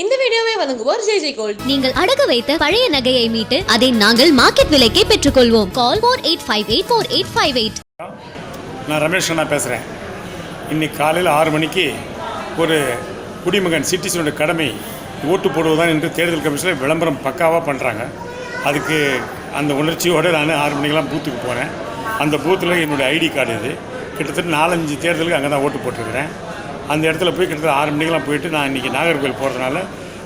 இந்த வீடியோவை வழங்குவோர் ஜெய் ஜெய் கோல்ட். நீங்கள் அடகு வைத்த பழைய நகையை மீட்டு அதை நாங்கள் மார்க்கெட் விலைக்கே பெற்றுக்கொள்வோம். Call four eight five eight four eight five eight நான் ரமேஷ் அண்ணா பேசுகிறேன் இன்னைக்கு காலையில் ஆறு மணிக்கு ஒரு குடிமகன் சிட்டிசனோட கடமை ஓட்டு போடுவதுதான் என்று தேர்தல் கமிஷனில் விளம்பரம் பக்காவாக பண்ணுறாங்க அதுக்கு அந்த உணர்ச்சியோடு நான் ஆறு மணிக்கெல்லாம் பூத்துக்கு போனேன் அந்த பூத்தில் என்னுடைய ஐடி கார்டு இது. கிட்டத்தட்ட நாலஞ்சு தேர்தலுக்கு அங்கே தான் ஓட்டு போட்டிருக்கிறேன். அந்த இடத்துல போய் கிட்டத்தட்ட ஆறு மணிக்கெல்லாம் போயிட்டு நான் இன்றைக்கி நாகர்கோவில் போகிறதுனால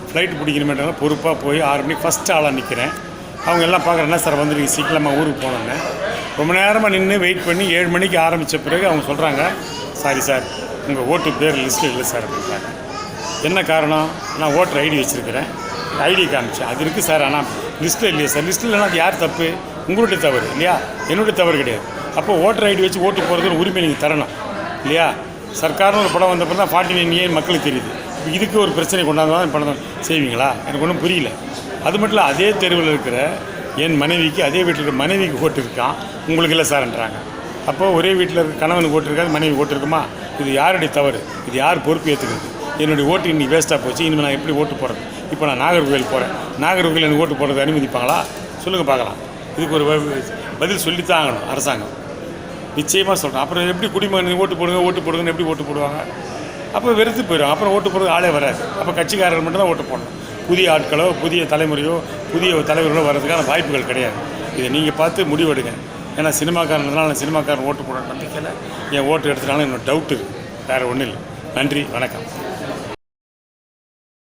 ஃப்ளைட்டு பிடிக்கணுமேன்றதால பொறுப்பாக போய் ஆறு மணிக்கு ஃபஸ்ட்டு ஆளாக நிற்கிறேன் அவங்க எல்லாம் பார்க்குறேன்னா சார் வந்து நீங்கள் சீக்கிரமாக ஊருக்கு போனோன்னே. ரொம்ப நேரமாக நின்று வெயிட் பண்ணி ஏழு மணிக்கு ஆரம்பித்த பிறகு அவங்க சொல்கிறாங்க சாரி சார் உங்கள் ஓட்டு பேர் லிஸ்ட்டில் இல்லை சார் அப்படின்றாங்க என்ன காரணம்? நான் ஓட்டர் ஐடி வச்சுருக்கிறேன். ஐடி காமிச்சேன். அது இருக்குது சார் ஆனால் லிஸ்ட்டில் இல்லையா சார் லிஸ்ட்டில் இல்லைனா அது யார் தப்பு? உங்களுடைய தவறு இல்லையா? என்னுடைய தவறு கிடையாது. அப்போ ஓட்டர் ஐடி வச்சு ஓட்டு போகிறதுக்கு ஒரு உரிமை நீங்கள் தரணும் இல்லையா? சர்க்கார்னு ஒரு படம் வந்தப்போ தான் ஃபார்ட்டி நைன் ஏன் மக்களுக்கு தெரியுது. இதுக்கு ஒரு பிரச்சனை கொண்டாந்து தான் படம் செய்வீங்களா? எனக்கு ஒன்றும் புரியல. அது மட்டும் இல்லை அதே தெருவில் இருக்கிற என் மனைவிக்கு அதே வீட்டில் இருக்கிற மனைவிக்கு ஓட்டு இருக்கான் உங்களுக்கு இல்லை சார்ன்றாங்க. அப்போ ஒரே வீட்டில் இருக்க கணவனுக்கு ஓட்டு இருக்காது மனைவி ஓட்டு இருக்குமா? இது யாருடைய தவறு? இது யார் பொறுப்பு ஏற்றுக்கிறது என்னுடைய ஓட்டு இன்னைக்கு வேஸ்ட்டாக போச்சு இனிமேல் நான் எப்படி ஓட்டு போடுறது? இப்போ நான் நாகர்கோவில் போகிறேன் நாகர்கோவில் எனக்கு ஓட்டு போடுறது அனுமதிப்பாங்களா சொல்லுங்கள் பார்க்கலாம். இதுக்கு ஒரு பதில் சொல்லித்தான் ஆகணும் அரசாங்கம். நிச்சயமாக சொல்கிறேன் அப்புறம் எப்படி குடிமகன் ஓட்டு போடுங்க ஓட்டு போடுங்கன்னு எப்படி ஓட்டு போடுவாங்க? அப்போ வெறுத்து போயிடும் அப்புறம் ஓட்டு போடுறது ஆளே வராது. அப்போ கட்சிக்காரர்கள் மட்டும் தான் ஓட்டு போடணும். புதிய ஆட்களோ புதிய தலைமுறையோ புதிய தலைவர்களோ வர்றதுக்கான வாய்ப்புகள் கிடையாது. இதை நீங்கள் பார்த்து முடிவெடுங்க. ஏன்னா சினிமாக்காரன்றதுனால நான் சினிமாக்காரன் ஓட்டு போட நம்பிக்கையில் என் ஓட்டு எடுத்துனாலும் என்னோட டவுட்டு இருக்குது வேறு ஒன்றும் இல்லை. நன்றி வணக்கம்.